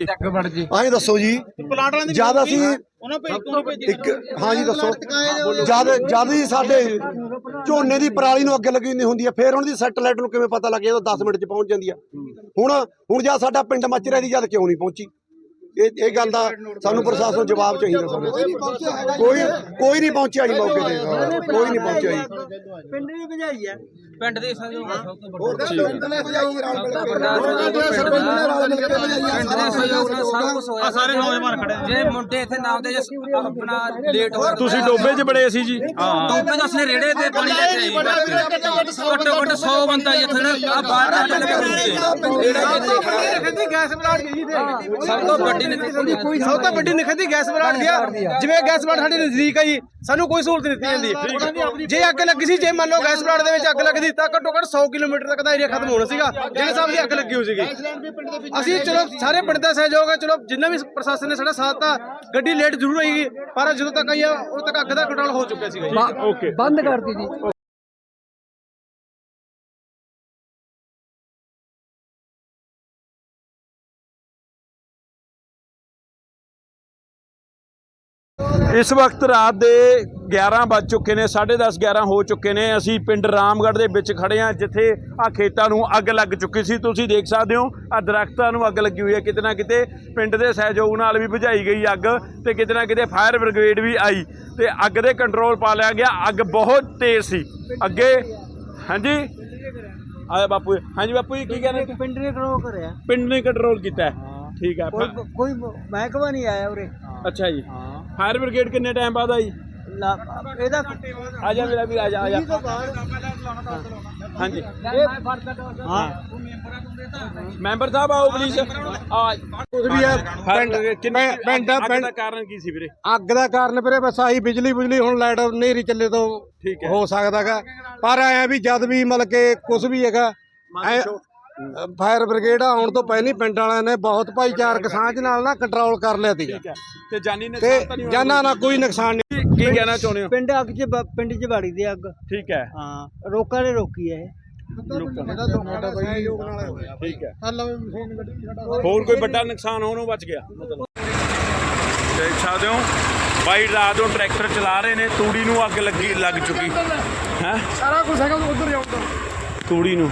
ਐਂ ਦੱਸੋ ਜੀ। ਦੀ ਜਦ ਅਸੀਂ ਉਹਨਾਂ ਭੇਜ ਤੂੰ ਭੇਜੀ ਇੱਕ ਹਾਂ ਜੀ ਦੱਸੋ। ਜਦ ਜਦ ਹੀ ਸਾਡੇ ਝੋਨੇ ਦੀ ਪਰਾਲੀ ਨੂੰ ਅੱਗ ਲੱਗੀ ਨਹੀਂ ਹੁੰਦੀ ਹੈ ਫੇਰ ਉਹਨਾਂ ਦੀ ਸੈਟਲਾਈਟ ਨੂੰ ਕਿਵੇਂ ਪਤਾ ਲੱਗ ਜਾਂਦਾ? 10 ਮਿੰਟ 'ਚ ਪਹੁੰਚ ਜਾਂਦੀ ਆ। ਹੁਣ ਹੁਣ ਜਦ ਸਾਡਾ ਪਿੰਡ ਮੱਚ ਰਿਹਾ ਦੀ ਜਦ ਕਿਉਂ ਨਹੀਂ ਪਹੁੰਚੀ? ਇਹ ਇਹ ਗੱਲ ਦਾ ਸਾਨੂੰ ਪ੍ਰਸ਼ਾਸਨ ਨੂੰ ਜਵਾਬ ਚਾਹੀਦਾ ਸਾਨੂੰ। ਕੋਈ ਕੋਈ ਨਹੀਂ ਪਹੁੰਚਿਆ ਜੀ ਮੌਕੇ ਤੇ। ਕੋਈ ਨਹੀਂ ਪਹੁੰਚਿਆ ਜੀ। ਪਿੰਡ ਦੀ ਭਜਾਈ ਹੈ। ਪਿੰਡ ਦੇ ਸਹਿਯੋਗ ਨਾਲ ਸਭ ਤੋਂ ਹੋਰ ਦੱਸੋ ਪਿੰਡ ਨੇ ਭਜਾਈ ਰਲ ਮਿਲ ਕੇ ਆ ਸਾਰੇ ਨੌਜਵਾਨ ਖੜੇ ਨੇ। ਜੇ ਮੁੰਡੇ ਇੱਥੇ ਨਾਮ ਦੇ ਆਪਣਾ ਲੇਟ ਹੋ ਤੁਸੀਂ ਡੋਬੇ 'ਚ ਬੜੇ ਸੀ ਜੀ। ਟੋਪੇ ਦਾ ਉਸਨੇ ਰੇੜੇ ਤੇ ਪਾਣੀ ਲੈ ਕੇ ਆਈ ਘੱਟੋ ਘੱਟ 100 ਬੰਦਾ ਹੀ ਇੱਥੇ ਨਾ ਆ ਬਾਹਰ ਆ ਰੇੜੇ ਤੇ ਨਖਦੀ ਗੈਸ ਪਲਾਟ ਗਈ ਤੇ ਸਭ ਤੋਂ ਵੱਡੀ ਨਹੀਂ ਕੋਈ ਸਭ ਤੋਂ ਵੱਡੀ ਨਖਦੀ ਗੈਸ ਪਲਾਟ ਗਿਆ। ਜਿਵੇਂ ਗੈਸ ਪਲਾਟ ਸਾਡੇ ਨਜ਼ਦੀਕ ਹੈ ਜੀ ਸਾਨੂੰ ਕੋਈ ਸਹੂਲਤ ਨਹੀਂ ਦਿੱਤੀ ਜਾਂਦੀ। ਜੇ ਅੱਗ ਲੱਗੀ ਸੀ ਜੇ ਮੰਨ ਲਓ ਗੈਸ ਪਲਾਟ ਦੇ ਵਿੱਚ ਅੱਗ ਲੱਗਦੀ ਤਾਂ ਘੱਟੋ ਘੱਟ 100 ਕਿਲੋਮੀਟਰ ਤੱਕ ਦਾ ਏਰੀਆ ਖਤਮ ਹੋਣਾ ਸੀਗਾ। ਜਿਹੜੇ ਹਿਸਾਬ ਦੀ ਅੱਗ ਲੱਗੀ ਹੋਈ ਸੀਗੀ। ਅਸੀਂ ਚਲੋ ਸਾਰੇ ਪਿੰਡ ਦਾ ਸਹਿਯੋਗ ਹੈ ਚਲੋ ਜਿੰਨਾ ਵੀ ਪ੍ਰਸ਼ਾਸਨ ਨੇ ਸਾਡਾ ਸਾਥ ਦਿੱਤਾ ਗੱਡੀ ਲੇਟ ਜ਼ਰੂਰ ਹੋਏਗੀ ਪਰ ਜਦੋਂ ਤੱਕ ਆਈ ਆ ਉਦੋਂ ਤੱਕ ਅੱਗ ਦਾ ਕੰਟਰੋਲ ਹੋ ਚੁੱਕਿਆ ਸੀਗਾ ਜੀ। ਓਕੇ ਬੰਦ ਕਰਤੀ ਜੀ। ਇਸ ਵਕਤ ਰਾਤ ਦੇ 11 ਵੱਜ ਚੁੱਕੇ ਨੇ 10:30 11 ਹੋ ਚੁੱਕੇ ਨੇ। ਅਸੀਂ ਪਿੰਡ ਰਾਮਗੜ੍ਹ ਦੇ ਵਿੱਚ ਖੜੇ ਹਾਂ ਜਿੱਥੇ ਆ ਖੇਤਾਂ ਨੂੰ ਅੱਗ ਲੱਗ ਚੁੱਕੀ ਸੀ। ਤੁਸੀਂ ਦੇਖ ਸਕਦੇ ਹੋ ਆ ਦਰਖਤਾਂ ਨੂੰ ਅੱਗ ਲੱਗੀ ਹੋਈ ਹੈ। ਕਿਤੇ ਨਾ ਕਿਤੇ ਪਿੰਡ ਦੇ ਸਹਿਯੋਗ ਨਾਲ ਵੀ ਬੁਝਾਈ ਗਈ ਅੱਗ ਤੇ ਕਿਤੇ ਨਾ ਕਿਤੇ ਫਾਇਰ ਬ੍ਰਿਗੇਡ ਵੀ ਆਈ ਤੇ ਅੱਗ ਦੇ ਕੰਟਰੋਲ ਪਾ ਲਿਆ ਗਿਆ। ਅੱਗ ਬਹੁਤ ਤੇਜ਼ ਸੀ। ਅੱਗੇ ਹਾਂਜੀ? ਆਇਆ ਬਾਪੂ ਜੀ। ਹਾਂਜੀ ਬਾਪੂ ਜੀ ਕੀ ਕਹਿੰਦੇ ਪਿੰਡ ਨੇ ਕੰਟਰੋਲ ਕਰਿਆ। ਪਿੰਡ ਨੇ ਕੰਟਰੋਲ ਕੀਤਾ ਹੈ। ਠੀਕ ਹੈ ਫ- ਕੋਈ ਮਹਿਕਮਾ ਨਹੀਂ ਆਇਆ ਉਰੇ। ਅੱਛਾ ਜੀ। ਫਾਇਰ ਬ੍ਰਿਗੇਡ ਕਿੰਨੇ ਟਾਈਮ ਬਾਅਦ ਆਈ? ਇਹਦਾ ਆ ਜਾ ਮੇਰਾ ਵੀ ਆ ਜਾ ਆ ਜਾ। ਹਾਂਜੀ। ਹਾਂ। ਮੈਂਬਰ ਸਾਹਿਬ ਆਓ ਪਲੀਜ਼ ਆ। ਕੁਝ ਵੀ ਹੈ ਪਿੰਡ ਕਿੰਨੇ ਪਿੰਡ ਅੱਗ ਪਿੰਡ ਦਾ ਕਾਰਨ ਕੀ ਸੀ ਵੀਰੇ? ਅੱਗ ਦਾ ਕਾਰਨ ਵੀਰੇ ਬਸ ਆਹੀ ਬਿਜਲੀ ਬੁਜਲੀ ਹੁਣ ਲਾਈਟ ਨੇਰੀ ਚੱਲੇ ਤੋਂ ਠੀਕ ਹੈ। ਹੋ ਸਕਦਾਗਾ। ਪਰ ਐ ਵੀ ਜਦ ਵੀ ਮਤਲਬ ਕਿ ਕੁਝ ਵੀ ਹੈਗਾ ਫਾਇਰ ਬ੍ਰਿਗੇਡ ਆਉਣ ਤੋਂ ਪਹਿਲਾਂ ਹੀ ਪਿੰਡ ਵਾਲਿਆਂ ਨੇ ਬਹੁਤ ਭਾਈਚਾਰਕ ਸਾਂਝ ਨਾਲ ਨਾ ਕੰਟਰੋਲ ਕਰ ਲਿਆ ਸੀਗਾ। ਠੀਕ ਹੈ। ਤੇ ਜਾਨੀ ਨੁਕਸਾਨ ਤਾਂ ਨਹੀਂ ਹੋਇਆ ਜਾਨਾਂ ਨਾਲ ਕੋਈ ਨੁਕਸਾਨ ਨਹੀਂ ਕੀ ਕਹਿਣਾ ਚਾਹੁੰਦੇ ਹੋ? ਪਿੰਡ ਅੱਗ ਚ ਬ- ਪਿੰਡ ਚ ਬਾੜੀ ਦੀ ਅੱਗ। ਠੀਕ ਹੈ। ਹਾਂ ਰੋਕਾਂ ਨੇ ਰੋਕੀ ਹੈ ਠੀਕ ਹੈ। ਹੋਰ ਕੋਈ ਵੱਡਾ ਨੁਕਸਾਨ ਹੋਣੋਂ ਬਚ ਗਿਆ। ਦੇਖ ਸਕਦੇ ਹੋ ਬਾਈ ਰਾਤ ਨੂੰ ਟਰੈਕਟਰ ਚਲਾ ਰਹੇ ਨੇ ਤੂੜੀ ਨੂੰ ਅੱਗ ਲੱਗੀ ਲੱਗ ਚੁੱਕੀ। ਹੈ? ਸਾਰਾ ਕੁਝ ਹੈਗਾ ਉਧਰ ਜਾਊਗਾ ਤੂੜੀ ਨੂੰ।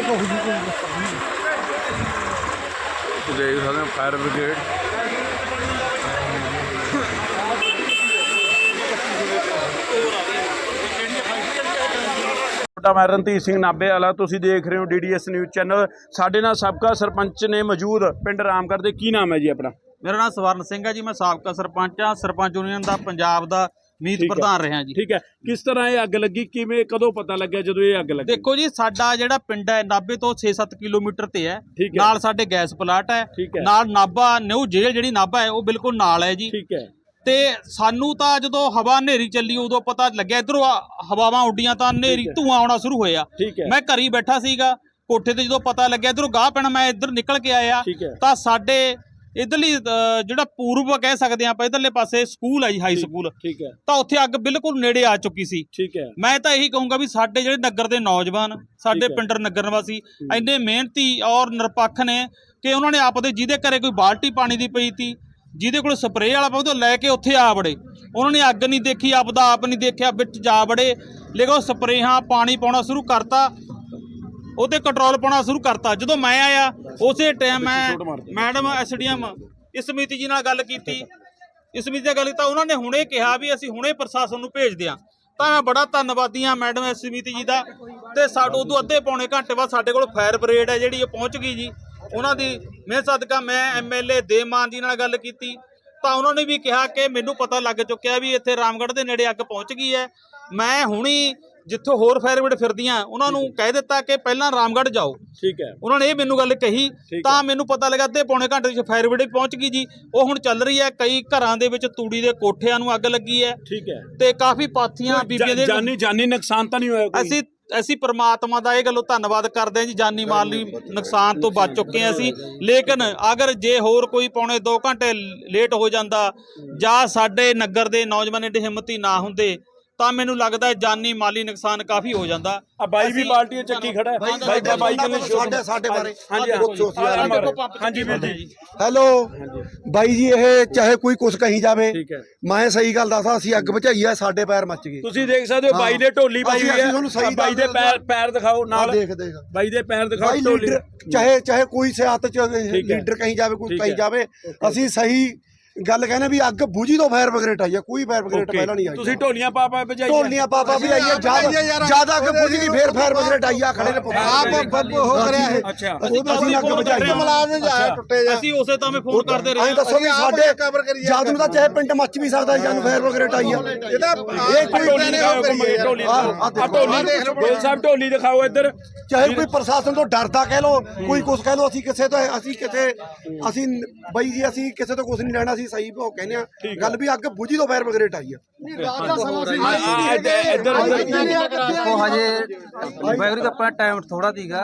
ਤੁਸੀਂ ਦੇਖ ਸਕਦੇ ਹੋ ਫਾਇਰ ਬ੍ਰਿਗੇਡ। ਛੋਟਾ ਮੈਂ ਰਣਧੀਰ ਸਿੰਘ ਨਾਬੇ ਵਾਲਾ ਤੁਸੀਂ ਦੇਖ ਰਹੇ ਹੋ ਡੀਡੀਐਸ ਨਿਊਜ਼ ਚੈਨਲ। ਸਾਡੇ ਨਾਲ ਸਾਬਕਾ ਸਰਪੰਚ ਨੇ ਮੌਜੂਦ ਪਿੰਡ ਰਾਮਗੜ੍ਹ ਦੇ। ਕੀ ਨਾਮ ਹੈ ਜੀ ਆਪਣਾ? ਮੇਰਾ ਨਾਮ ਸਵਰਨ ਸਿੰਘ ਹੈ ਜੀ ਮੈਂ ਸਾਬਕਾ ਸਰਪੰਚ ਆ ਸਰਪੰਚ ਯੂਨੀਅਨ ਦਾ ਪੰਜਾਬ ਦਾ ਮੀਤ ਠੀਕ ਹੈ। ਪ੍ਰਧਾਨ ਰਿਹਾ ਜੀ। ਠੀਕ ਹੈ। ਕਿਸ ਤਰ੍ਹਾਂ ਇਹ ਅੱਗ ਲੱਗੀ? ਕਿਵੇਂ ਕਦੋਂ ਪਤਾ ਲੱਗਿਆ ਜਦੋਂ ਇਹ ਅੱਗ ਲੱਗੀ? ਦੇਖੋ ਜੀ ਸਾਡਾ ਜਿਹੜਾ ਪਿੰਡ ਹੈ ਨਾਭੇ ਤੋਂ 6-7 ਕਿਲੋਮੀਟਰ ਤੇ ਹੈ। ਠੀਕ ਹੈ। ਨਾਲ ਸਾਡੇ ਗੈਸ ਪਲਾਟ ਹੈ। ਠੀਕ ਹੈ। ਨਾਲ ਨਾਭਾ ਨਿਊ ਜੇਲ੍ਹ ਜਿਹੜੀ ਨਾਭਾ ਹੈ ਉਹ ਬਿਲਕੁਲ ਨਾਲ ਹੈ ਜੀ। ਠੀਕ ਹੈ। ਤੇ ਸਾਨੂੰ ਤਾਂ ਜਦੋਂ ਹਵਾ ਹਨੇਰੀ ਚੱਲੀ ਉਦੋਂ ਪਤਾ ਲੱਗਿਆ ਇਧਰੋਂ ਹਵਾਵਾਂ ਉੱਡੀਆਂ ਤਾਂ ਹਨੇਰੀ ਠੀਕ ਹੈ। ਧੂਆਂ ਆਉਣਾ ਸ਼ੁਰੂ ਹੋਇਆ। ਠੀਕ ਹੈ। ਮੈਂ ਘਰ ਹੀ ਬੈਠਾ ਸੀਗਾ ਕੋਠੇ ਤੇ ਜਦੋਂ ਪਤਾ ਲੱਗਿਆ ਇਧਰੋਂ ਗਾਹ ਪੈਣਾ ਮੈਂ ਇੱਧਰ ਨਿਕਲ ਕੇ ਆਇਆ। ਠੀਕ ਹੈ। ਤਾਂ ਸਾਡੇ ਇਧਰਲੀ ਜਿਹੜਾ ਪੂਰਬ ਕਹਿ ਸਕਦੇ ਆਪਾਂ ਇਧਰਲੇ ਪਾਸੇ ਸਕੂਲ ਹੈ ਜੀ ਹਾਈ ਸਕੂਲ ਠੀਕ ਹੈ। ਤਾਂ ਉੱਥੇ ਅੱਗ ਬਿਲਕੁਲ ਨੇੜੇ ਆ ਚੁੱਕੀ ਸੀ। ਠੀਕ ਹੈ। ਮੈਂ ਤਾਂ ਇਹੀ ਕਹੂੰਗਾ ਵੀ ਸਾਡੇ ਜਿਹੜੇ ਨਗਰ ਦੇ ਨੌਜਵਾਨ ਸਾਡੇ। ਪਿੰਡਰ ਨਗਰ ਨਿਵਾਸੀ ਇੰਨੇ ਮਿਹਨਤੀ ਔਰ ਨਿਰਪੱਖ ਨੇ ਕਿ ਉਹਨਾਂ ਨੇ ਆਪਦੇ ਜਿਹਦੇ ਘਰੇ ਕੋਈ ਬਾਲਟੀ ਪਾਣੀ ਦੀ ਪਈ ਤੀ ਜਿਹਦੇ ਕੋਲ ਸਪਰੇਅ ਵਾਲਾ ਪੌਦਾ ਲੈ ਕੇ ਉੱਥੇ ਆ ਵੜੇ। ਉਹਨਾਂ ਨੇ ਅੱਗ ਨਹੀਂ ਦੇਖੀ ਆਪਦਾ ਆਪ ਨਹੀਂ ਦੇਖਿਆ ਵਿੱਚ ਜਾ ਵੜੇ। ਲੇਕਿਨ ਉਹ ਸਪਰੇਹਾਂ ਪਾਣੀ ਪਾਉਣਾ ਸ਼ੁਰੂ ਕਰਤਾ। ਉਹਤੇ ਕੰਟਰੋਲ ਪਾਉਣਾ ਸ਼ੁਰੂ ਕਰਤਾ। ਜਦੋਂ ਮੈਂ ਆਇਆ ਉਸੇ ਟਾਈਮ ਮੈਂ। ਮੈਡਮ ਐਸਡੀਐਮ ਇਸ ਸਮਿਤੀ ਜੀ ਨਾਲ ਗੱਲ ਕੀਤੀ। ਇਸ ਸਮਿਤੀ ਨਾਲ ਗੱਲ ਤਾਂ ਉਹਨਾਂ ਨੇ ਹੁਣੇ ਕਿਹਾ ਵੀ ਅਸੀਂ ਹੁਣੇ ਪ੍ਰਸ਼ਾਸਨ ਨੂੰ ਭੇਜ ਦਿਆਂ। ਤਾਂ ਮੈਂ ਬੜਾ ਧੰਨਵਾਦੀ ਹਾਂ ਮੈਡਮ ਐਸ ਸਮਿਤੀ ਜੀ ਦਾ। ਤੇ ਸਾਡੇ ਉਦੋਂ ਅੱਧੇ ਪੌਣੇ ਘੰਟੇ ਬਾਅਦ ਸਾਡੇ ਕੋਲ ਫਾਇਰ ਬ੍ਰਿਗੇਡ ਹੈ ਜਿਹੜੀ ਉਹ ਪਹੁੰਚ ਗਈ ਜੀ। ਉਹਨਾਂ ਦੀ ਮੈਂ ਸਦਕਾ ਮੈਂ ਐਮਐਲਏ ਦੇਮਾਨ ਜੀ ਨਾਲ ਗੱਲ ਕੀਤੀ। ਤਾਂ ਉਹਨਾਂ ਨੇ ਵੀ ਕਿਹਾ ਕਿ ਮੈਨੂੰ ਪਤਾ ਲੱਗ ਚੁੱਕਿਆ ਵੀ ਇੱਥੇ ਰਾਮਗੜ੍ਹ ਦੇ ਨੇੜੇ ਅੱਗ ਪਹੁੰਚ ਗਈ ਹੈ। ਮੈਂ ਹੁਣੀ ਜਿੱਥੋਂ ਹੋਰ ਫਾਇਰ ਬ੍ਰਿਗੇਡ ਫਿਰਦੀਆਂ ਉਹਨਾਂ ਨੂੰ ਕਹਿ ਦਿੱਤਾ ਕਿ ਪਹਿਲਾਂ ਰਾਮਗੜ੍ਹ ਜਾਓ। ਠੀਕ ਹੈ। ਉਹਨਾਂ ਨੇ ਇਹ ਮੈਨੂੰ ਗੱਲ ਕਹੀ ਤਾਂ ਮੈਨੂੰ ਪਤਾ ਲੱਗਾ ਅੱਧੇ ਪੌਣੇ ਘੰਟੇ ਵਿੱਚ ਫਾਇਰ ਬ੍ਰਿਗੇਡ ਪਹੁੰਚ ਗਈ ਜੀ। ਉਹ ਹੁਣ ਚੱਲ ਰਹੀ ਹੈ ਕਈ ਘਰਾਂ ਦੇ ਵਿੱਚ ਤੂੜੀ ਦੇ ਕੋਠਿਆਂ ਨੂੰ ਅੱਗ ਲੱਗੀ ਹੈ। ਠੀਕ ਹੈ। ਤੇ ਕਾਫੀ ਪਾਥੀਆਂ ਬੀਬੀਆਂ ਦੇ ਜਾਨੀ ਜਾਨੀ ਨੁਕਸਾਨ ਤਾਂ ਨਹੀਂ ਹੋਇਆ ਕੋਈ? ਅਸੀਂ ਅਸੀਂ ਪ੍ਰਮਾਤਮਾ ਦਾ ਇਹ ਗੱਲੋਂ ਧੰਨਵਾਦ ਕਰਦੇ ਹਾਂ ਜੀ ਜਾਨੀ ਮਾਲੀ ਨੁਕਸਾਨ ਤੋਂ ਬਚ ਚੁੱਕੇ ਹਾਂ ਅਸੀਂ। ਲੇਕਿਨ ਅਗਰ ਜੇ ਹੋਰ ਕੋਈ ਪੌਣੇ 2 ਘੰਟੇ ਲੇਟ ਹੋ ਜਾਂਦਾ ਜਾਂ ਸਾਡੇ ਨਗਰ ਦੇ ਨੌਜਵਾਨ ਏਡੇ ਹਿੰਮਤੀ ਨਾ ਹੁੰਦੇ ਤਾਂ ਮੈਨੂੰ ਲੱਗਦਾ ਜਾਨੀ ਮਾਲੀ ਨੁਕਸਾਨ ਕਾਫੀ ਹੋ ਜਾਂਦਾ। ਆ ਬਾਈ ਵੀ ਬਾਲਟੀ ਚੱਕੀ ਖੜਾ ਹੈ। ਬਾਈ ਦਾ ਬਾਈ ਕਹਿੰਦੇ ਸਾਡੇ ਸਾਡੇ ਬਾਰੇ। ਹਾਂਜੀ ਵੀਰ ਜੀ। ਹੈਲੋ ਬਾਈ ਜੀ ਇਹ ਚਾਹੇ ਕੋਈ ਕੁਛ ਕਹੀ ਜਾਵੇ ਠੀਕ ਹੈ। ਮੈਂ ਸਹੀ ਗੱਲ ਦੱਸਾਂ ਅਸੀਂ ਅੱਗ ਬੁਝਾਈ ਆ ਸਾਡੇ ਪੈਰ ਮੱਚ ਗਏ। ਤੁਸੀਂ ਦੇਖ ਸਕਦੇ ਹੋ ਬਾਈ ਦੇ ਢੋਲੀ ਪਾਈ ਹੋਈ ਹੈ। ਬਾਈ ਦੇ ਪੈਰ ਪੈਰ ਦਿਖਾਓ ਆ ਨਾਲ। ਦੇਖ ਦੇਖ। ਬਾਈ ਦੇ ਪੈਰ ਦਿਖਾਓ ਢੋਲੀ। ਚਾਹੇ ਚਾਹੇ ਕੋਈ ਸਿਆਸਤ ਚ। ਲੀਡਰ ਕਹੀਂ ਜਾਵੇ ਕੋਈ ਕਹੀਂ। ਜਾਵੇ ਅਸੀਂ ਸਹੀ ਗੱਲ ਕਹਿੰਦੇ ਵੀ ਅੱਗ ਬੁਝੀ ਤੋਂ ਫਾਇਰ ਬ੍ਰਿਗੇਡ ਆਈ ਆ ਕੋਈ ਫਾਇਰ ਬ੍ਰਿਗੇਡ ਪਹਿਲਾਂ ਨਹੀਂ ਆਈ। ਤੁਸੀਂ ਢੋਲੀਆਂ ਪਾ ਪਾ ਵਜਾਈ ਢੋਲੀਆਂ ਪਾਪਾ ਵੀ ਆਈ ਆ ਜ਼ਿਆਦਾ ਜ਼ਿਆਦਾ ਅੱਗ ਬੁਝ ਗਈ ਫੇਰ ਫਾਇਰ ਬ੍ਰਿਗੇਡ ਆਈ ਆ ਖੜੇ ਨੇ ਪੁੱਤ ਆਪ ਬੱਬ ਹੋ ਕਰਿਆ ਇਹ। ਅੱਛਾ। ਅਸੀਂ ਅਸੀਂ ਅੱਗ ਬੁਝਾਈ। ਮੁਲਾਜ਼ਮ ਜਾ ਟੁੱਟੇ ਜਾ ਅਸੀਂ ਉਸੇ ਤਾਂ ਮੈਂ ਫੋਨ ਕਰਦੇ ਰਹੇ ਐਂ ਦੱਸੋ ਵੀ ਸਾਡੇ ਜਦ ਨੂੰ ਤਾਂ ਚਾਹੇ ਪਿੰਡ ਮੱਚ ਵੀ ਸਕਦਾ ਜਦ ਨੂੰ ਫਾਇਰ ਬ੍ਰਿਗੇਡ ਆਈ ਆ। ਇਹਦਾ ਇਹ ਕੋਈ ਢੋਲੀ ਦਿਖਾਓ। ਢੋਲੀ ਸਾਹਿਬ ਢੋਲੀ ਦਿਖਾਓ ਇੱਧਰ। ਚਾਹੇ ਕੋਈ ਪ੍ਰਸ਼ਾਸਨ ਤੋਂ ਡਰਦਾ ਕਹਿ ਲੋ ਕੋਈ ਕੁਛ ਕਹਿ ਲੋ ਅਸੀਂ ਕਿਸੇ ਤੋਂ ਅਸੀਂ ਕਿਸੇ ਅਸੀਂ ਬਈ ਜੀ ਅਸੀਂ ਕਿਸੇ ਤੋਂ ਕੁਛ ਨਹੀਂ ਲੈਣਾ ਅਸੀਂ ਸਹੀ ਭੋ ਕਹਿੰਦੇ ਆ। ਗੱਲ ਵੀ ਅੱਗ ਬੁਝੀ ਤੋਂ ਫਾਇਰ ਬ੍ਰਿਗੇਡ ਆਈ ਆ। ਆ, ਆ, ਇੱਧਰ ਇੱਧਰ ਦੇਖੋ ਹਜੇ ਵੈਗਰੀ ਦਾ ਆਪਣਾ ਟਾਈਮ ਥੋੜਾ ਦੀਗਾ।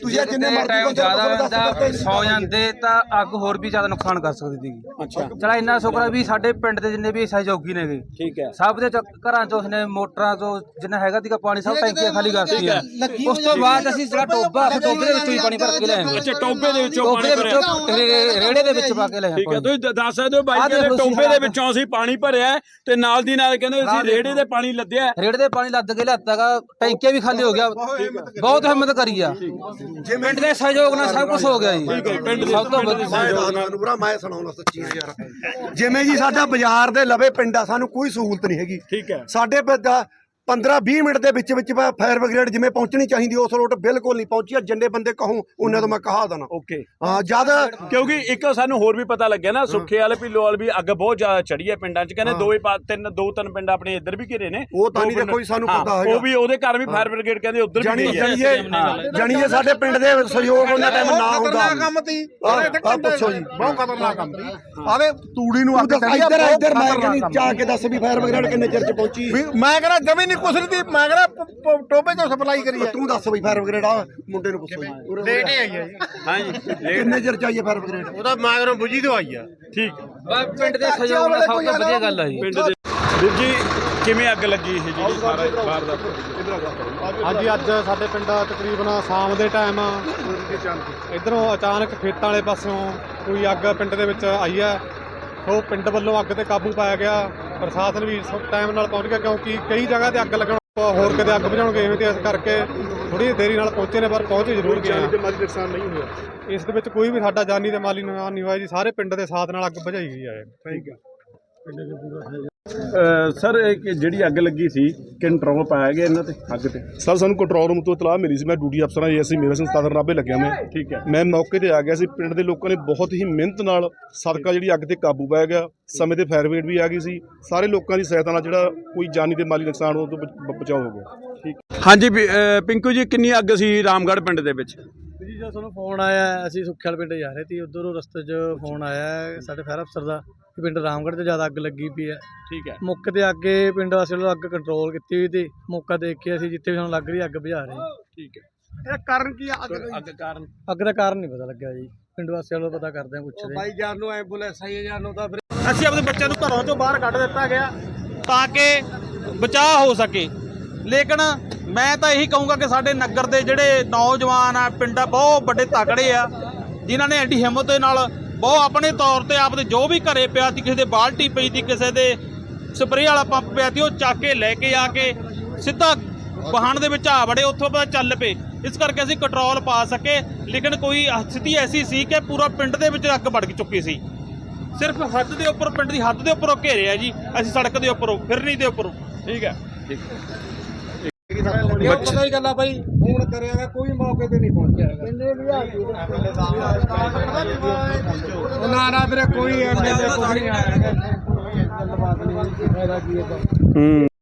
ਤੁਸੀਂ ਜਿੰਨੇ ਟਾਈਮ ਜ਼ਿਆਦਾ ਨਹੀਂ। ਸੌ ਜਾਂਦੇ ਤਾਂ ਅੱਗ ਹੋਰ ਵੀ ਜ਼ਿਆਦਾ ਨੁਕਸਾਨ ਕਰ ਸਕਦੀ ਸੀਗੀ। ਅੱਛਾ। ਚਲਾ ਇੰਨਾ ਸ਼ੁਕਰ ਹੈ ਵੀ ਸਾਡੇ ਪਿੰਡ ਦੇ ਜਿੰਨੇ ਵੀ ਸਹਿਯੋਗੀ ਨੇਗੇ ਠੀਕ ਹੈ। ਸਭ ਦੇ ਘਰਾਂ ਚੋਂ ਉਸਨੇ ਮੋਟਰਾਂ ਤੋਂ ਜਿੰਨਾ ਹੈਗਾ ਸੀਗਾ ਪਾਣੀ ਸਭ ਟੈਂਕੀਆਂ ਖਾਲੀ ਕਰਤੀਆਂ। ਉਸ ਤੋਂ ਬਾਅਦ ਅਸੀਂ ਜਿਹੜਾ ਟੋਬਾ ਟੋਬੇ ਦੇ ਵਿੱਚੋਂ ਹੀ ਪਾਣੀ ਭਰ ਕੇ ਲਿਆਏ ਅੱਛਾ ਟੋਬੇ ਦੇ ਵਿੱਚੋਂ ਪਾਣੀ ਦੇ ਭਰਿਆ। ਰੇੜੇ ਦੇ ਵਿੱਚ ਪਾ ਕੇ ਲਿਆਏ ਠੀਕ ਹੈ। ਤੁਸੀਂ ਦ- ਦੱਸ ਸਕਦੇ ਹੋ ਬਾਈ ਤੁਸੀਂ ਟੋਬੇ ਦੇ। ਵਿੱਚੋਂ ਅਸੀਂ ਪਾਣੀ ਭਰਿਆ ਹੈ ਤੇ ਨਾਲ ਦੀ ਨਾਲ ਕਹਿੰਦੇ ਅਸੀਂ ਰੇੜੇ ਦੇ ਪਾਣੀ ਲੱਦਿਆ। ਰੇੜੇ ਦੇ ਪਾਣੀ ਲੱਦ ਕੇ ਲਿਆਤਾਗਾ ਟੈਂਕੀਆਂ ਵੀ ਖਾਲੀ ਹੋ ਗਿਆ। ਬਹੁਤ ਹਿੰਮਤ ਕਰੀ। ਆ। ਪਿੰਡ ਦੇ ਸਹਿਯੋਗ ਨਾਲ ਸਭ ਕੁਝ ਹੋ ਗਿਆ ਜੀ। ਪਿੰਡ ਦੇ ਸਭ ਤੋਂ ਵਧੀਆ। ਮੈਂ ਸੁਣਾਉਣਾ ਸੱਚੀਆਂ ਯਾਰ। ਜਿਵੇਂ ਜੀ ਸਾਡਾ ਬਾਜ਼ਾਰ ਦੇ ਲਵੇ ਪਿੰਡ ਆ ਸਾਨੂੰ ਕੋਈ ਸਹੂਲਤ ਨਹੀਂ ਹੈਗੀ। ਠੀਕ ਹੈ। ਸਾਡੇ 15 20 ਮਿੰਟ ਦੇ ਵਿੱਚ ਵਿੱਚ ਫਾਇਰ ਬ੍ਰਿਗੇਡ ਜਿਵੇਂ ਪਹੁੰਚਣੀ ਚਾਹੀਦੀ ਉਸ ਰੋਡ ਬਿਲਕੁਲ ਨਹੀਂ ਪਹੁੰਚੀ ਆ। ਜਿੰਨੇ ਬੰਦੇ ਕਹੂੰ ਉਹਨਾਂ ਤੋਂ ਮੈਂ ਕਹਾ ਦੇਣਾ। ਓਕੇ ਹਾਂ ਜਦ ਕਿਉਂਕਿ ਇੱਕ ਸਾਨੂੰ ਹੋਰ ਵੀ ਪਤਾ ਲੱਗਿਆ ਨਾ ਸੁੱਖੇ ਵਾਲੇ ਵੀ ਲੋਲ ਵੀ ਅੱਗ ਬਹੁਤ ਜ਼ਿਆਦਾ ਚੜੀ ਹੈ ਪਿੰਡਾਂ 'ਚ। ਕਹਿੰਦੇ ਦੋ ਹੀ ਪਾ- ਤਿੰਨ ਦੋ ਤਿੰਨ ਪਿੰਡ ਆਪਣੇ ਇੱਧਰ ਵੀ ਘਿਰੇ ਨੇ। ਉਹ ਤਾਂ ਨਹੀਂ ਦੇਖੋ ਜੀ ਸਾਨੂੰ ਪਤਾ ਹੈਗਾ। ਉਹ ਵੀ ਉਹਦੇ ਘਰ ਵੀ ਫਾਇਰ ਬ੍ਰਿਗੇਡ ਕਹਿੰਦੇ ਉੱਧਰ ਵੀ ਜਾਣੀ ਗਈ ਹੈ। ਜਾਣੀਏ ਜਾਣੀਏ ਸਾਡੇ ਪਿੰਡ ਦੇ ਸਹਿਯੋਗ ਉਹਨਾਂ ਟਾਈਮ ਨਾ ਹੁੰਦਾ। ਕੰਮ ਤੀ ਪੁੱਛੋ ਜੀ। ਬਹੁਤ ਖਤਰਨਾਕ ਕੰਮ ਤੀ ਆਵੇ ਤੂੜੀ ਨੂੰ ਦੱਸ ਇੱਧਰ ਇੱਧਰ ਮੈਂ ਕਹਿੰਦੀ ਜਾ ਕੇ ਦੱਸ ਵੀ ਫਾਇਰ ਬ੍ਰਿਗੇਡ ਕਿੰਨੇ ਚਿਰ ਚ ਪਹੁੰਚੀ। ਮੈਂ ਕਹਿੰਦਾ ਜਮੀ ਨਹੀਂ ਕੁਛ ਨਹੀਂ ਤੀ ਮੈਂ ਕਹਿੰਦਾ ਪ- ਪ- ਟੋਬੇ ਚੋਂ ਸਪਲਾਈ ਕਰੀ ਹੈ ਤੂੰ ਦੱਸ ਵੀ ਫਾਇਰ ਬ੍ਰਿਗੇਡ ਆ ਮੁੰਡੇ ਨੂੰ ਪੁੱਛੋ ਜੀ। ਲੇਟ ਹੀ ਆਈ ਹੈ ਜੀ। ਹਾਂਜੀ ਕਿੰਨੇ ਚਿਰ ਚਾਹੀਏ ਫਾਇਰ ਬ੍ਰਿਗੇਡ ਉਹਦਾ ਮਾਗਰੋਂ ਬੁਝੀ ਤੋਂ ਆਈ ਆ। ਠੀਕ। ਬਸ ਪਿੰਡ ਦੇ ਸਹਿਯੋਗ ਨਾਲ ਸਭ ਤੋਂ ਵਧੀਆ ਗੱਲ ਆ ਜੀ। ਪਿੰਡ ਦੇ ਵੀਰ ਜੀ ਕਿਵੇਂ ਅੱਗ ਲੱਗੀ ਇਹ ਸਾਰਾ ਬਾਹਰ ਦਾ। ਹਾਂਜੀ ਅੱਜ ਸਾਡੇ ਪਿੰਡ ਤਕਰੀਬਨ ਸ਼ਾਮ ਦੇ ਟਾਈਮ ਇਧਰੋਂ ਅਚਾਨਕ ਖੇਤਾਂ ਵਾਲੇ ਪਾਸਿਓਂ ਕੋਈ ਅੱਗ ਪਿੰਡ ਦੇ ਵਿੱਚ ਆਈ ਹੈ ਉਹ ਪਿੰਡ ਵੱਲੋਂ ਅੱਗ ਤੇ ਕਾਬੂ ਪਾਇਆ ਗਿਆ। ਪ੍ਰਸ਼ਾਸਨ ਵੀ ਟਾਈਮ ਨਾਲ ਪਹੁੰਚ ਗਿਆ ਕਿਉਂਕਿ ਕਈ ਜਗ੍ਹਾ ਤੇ ਅੱਗ ਲੱਗਣ ਹੋਰ ਕਿਤੇ ਅੱਗ ਬੁਝਾਉਣਗੇ ਐਵੇਂ ਤੇ ਇਸ ਕਰਕੇ ਥੋੜੀ ਦੇਰੀ ਨਾਲ ਪਹੁੰਚੇ ਨੇ ਪਰ ਪਹੁੰਚੇ ਜ਼ਰੂਰ ਗਏ ਆ। ਮਾਲੀ ਨੁਕਸਾਨ ਨਹੀਂ ਹੋਇਆ। ਇਸ ਦੇ ਵਿੱਚ ਕੋਈ ਵੀ ਸਾਡਾ ਜਾਨੀ ਤੇ ਮਾਲੀ ਨੁਕਸਾਨ ਨਹੀਂ ਹੋਇਆ ਜੀ ਸਾਰੇ ਪਿੰਡ ਦੇ ਸਾਥ ਨਾਲ ਅੱਗ ਬੁਝਾਈ ਗਈ ਹੈ। ਥੈਂਕ ਯੂ ਸਰ ਇਹ ਜਿਹੜੀ ਅੱਗ ਲੱਗੀ ਸੀ ਕੰਟਰੋਲ ਪਾਇਆ ਗਿਆ ਇਹਨਾਂ ਤੇ ਅੱਗ ਤੇ? ਸਰ ਸਾਨੂੰ ਕੰਟਰੋਲ ਰੂਮ ਤੋਂ ਇਤਲਾਹ ਮਿਲੀ ਸੀ ਮੈਂ ਡਿਊਟੀ ਅਫਸਰਾਂ ਏਐਸਸੀ ਮੇਰਾ ਸਿੰਘ ਸਤਾਦਰ ਨਾਭੇ ਲੱਗਿਆ ਮੈਂ। ਠੀਕ ਹੈ। ਮੈਂ ਮੌਕੇ ਤੇ ਆ ਗਿਆ ਸੀ ਪਿੰਡ ਦੇ ਲੋਕਾਂ ਨੇ ਬਹੁਤ ਹੀ ਮਿਹਨਤ ਨਾਲ ਸਦਕਾ ਜਿਹੜੀ ਅੱਗ ਤੇ ਕਾਬੂ ਪਾਇਆ ਗਿਆ ਸਮੇਂ ਤੇ ਫਾਇਰ ਬ੍ਰਿਗੇਡ ਵੀ ਆ ਗਈ ਸੀ ਸਾਰੇ ਲੋਕਾਂ ਦੀ ਸਹਾਇਤਾ ਨਾਲ ਜਿਹੜਾ ਕੋਈ ਜਾਨੀ ਤੇ ਮਾਲੀ ਨੁਕਸਾਨ ਹੋਣ ਤੋਂ ਬਚ- ਬਚਾਅ ਹੋ ਗਿਆ। ਹਾਂਜੀ ਵੀ, ਅਹ, ਪਿੰਕੂ ਜੀ ਕਿੰਨੀ ਅੱਗ ਸੀ ਰਾਮਗੜ੍ਹ ਪਿੰਡ ਦੇ ਵਿੱਚ? ਜੀ ਜਦੋਂ ਸਾਨੂੰ ਫੋਨ ਆਇਆ ਅਸੀਂ ਸੁੱਖਿਆਲ ਪਿੰਡ ਜਾ ਰਹੇ ਸੀ ਉਧਰੋਂ ਰਸਤੇ 'ਚ ਫੋਨ ਆਇਆ ਸਾਡੇ ਫਾਇਰ ਅਫਸਰ ਦਾ। ਕਿ ਪਿੰਡ ਰਾਮਗੜ੍ਹ 'ਚ ਜ਼ਿਆਦਾ ਅੱਗ ਲੱਗੀ ਪਈ ਹੈ। ਠੀਕ ਹੈ। ਮੌਕੇ ਤੇ ਅੱਗੇ ਪਿੰਡ ਵਾਸੀਆਂ ਵੱਲੋਂ ਅੱਗ ਕੰਟਰੋਲ ਕੀਤੀ ਹੋਈ ਤੇ ਮੌਕਾ ਦੇਖ ਕੇ ਅਸੀਂ ਜਿੱਥੇ ਵੀ ਸਾਨੂੰ ਲੱਗ ਰਹੀ ਅੱਗ ਬੁਝਾ ਰਹੇ ਹਾਂ। ਠੀਕ ਹੈ। ਇਹ ਕਾਰਨ ਕੀ ਆ? ਅੱਗ ਅੱਗ ਕਾਰਨ? ਅੱਗ ਦਾ ਕਾਰਨ ਨਹੀਂ ਪਤਾ ਲੱਗਿਆ ਜੀ। ਪਿੰਡ ਵਾਸੀਆਂ ਵੱਲੋਂ ਪਤਾ ਕਰਦੇ ਹਾਂ ਪੁੱਛਦੇ ਹਾਂ। ਬਾਈ ਜਾਨ ਨੂੰ ਐਂਬੂਲੈਂਸ ਆਈ ਜਾਨ ਨੂੰ ਤਾਂ ਫਿਰ ਅਸੀਂ ਆਪਣੇ ਬੱਚਿਆਂ ਨੂੰ ਘਰੋਂ ਤੋਂ ਬਾਹਰ ਕੱਢ ਦਿੱਤਾ ਗਿਆ ਤਾਂ ਕਿ ਬਚਾਅ ਹੋ ਸਕੇ। ਲੇਕਿਨ ਮੈਂ ਤਾਂ ਇਹੀ ਕਹੂੰਗਾ ਕਿ ਸਾਡੇ ਨਗਰ ਦੇ ਜਿਹੜੇ ਨੌਜਵਾਨ ਆ ਪਿੰਡਾਂ ਬਹੁਤ ਵੱਡੇ ਤਕੜੇ ਆ ਜਿਨ੍ਹਾਂ ਨੇ ਐਡੀ ਹਿੰਮਤ ਦੇ ਨਾਲ ਬਹੁਤ ਆਪਣੇ ਤੌਰ ਤੇ ਆਪਦੇ ਜੋ ਵੀ ਘਰੇ ਪਿਆ ਸੀ ਕਿਸੇ ਦੇ ਬਾਲਟੀ ਪਈ ਸੀ ਕਿਸੇ ਦੇ ਸਪਰੇਅ ਵਾਲਾ ਪੰਪ ਪਿਆ ਸੀ ਉਹ ਚੱਕ ਕੇ ਲੈ ਕੇ ਆ ਕੇ ਸਿੱਧਾ ਵਾਹਣ ਦੇ ਵਿੱਚ ਆ ਵੜੇ ਉੱਥੋਂ ਪਤਾ ਚੱਲ ਪਏ। ਇਸ ਕਰਕੇ ਅਸੀਂ ਕੰਟਰੋਲ ਪਾ ਸਕੇ ਲੇਕਿਨ ਕੋਈ ਸਥਿਤੀ ਐਸੀ ਸੀ ਕਿ ਪੂਰਾ ਪਿੰਡ ਦੇ ਵਿੱਚ ਅੱਗ ਵੜ ਚੁੱਕੀ ਸੀ। ਸਿਰਫ ਹੱਦ ਦੇ ਉੱਪਰ ਪਿੰਡ ਦੀ ਹੱਦ ਦੇ ਉੱਪਰੋਂ ਘੇਰਿਆ ਜੀ ਅਸੀਂ ਸੜਕ ਦੇ ਉੱਪਰੋਂ ਫਿਰਨੀ ਦੇ ਉੱਪਰੋਂ। ਠੀਕ ਹੈ। ਕਿਉਂ ਪਤਾ ਹੀ ਗੱਲਾਂ ਬਾਈ। ਫੋਨ ਕਰਿਆਗਾ ਕੋਈ ਮੌਕੇ ਤੇ ਨਹੀਂ ਪਹੁੰਚਿਆ ਕਿੰਨੇ ਵੀ ਆ ਨਾ ਨਾ ਵੀਰੇ ਕੋਈ ਐਮਐਲਏ ਕੋਈ ਨਹੀਂ ਆਇਆ ਹੈਗਾ। ਗੱਲਬਾਤ ਨਹੀਂ ਫਾਇਦਾ ਕੀ ਹੈ ਹੂੰ।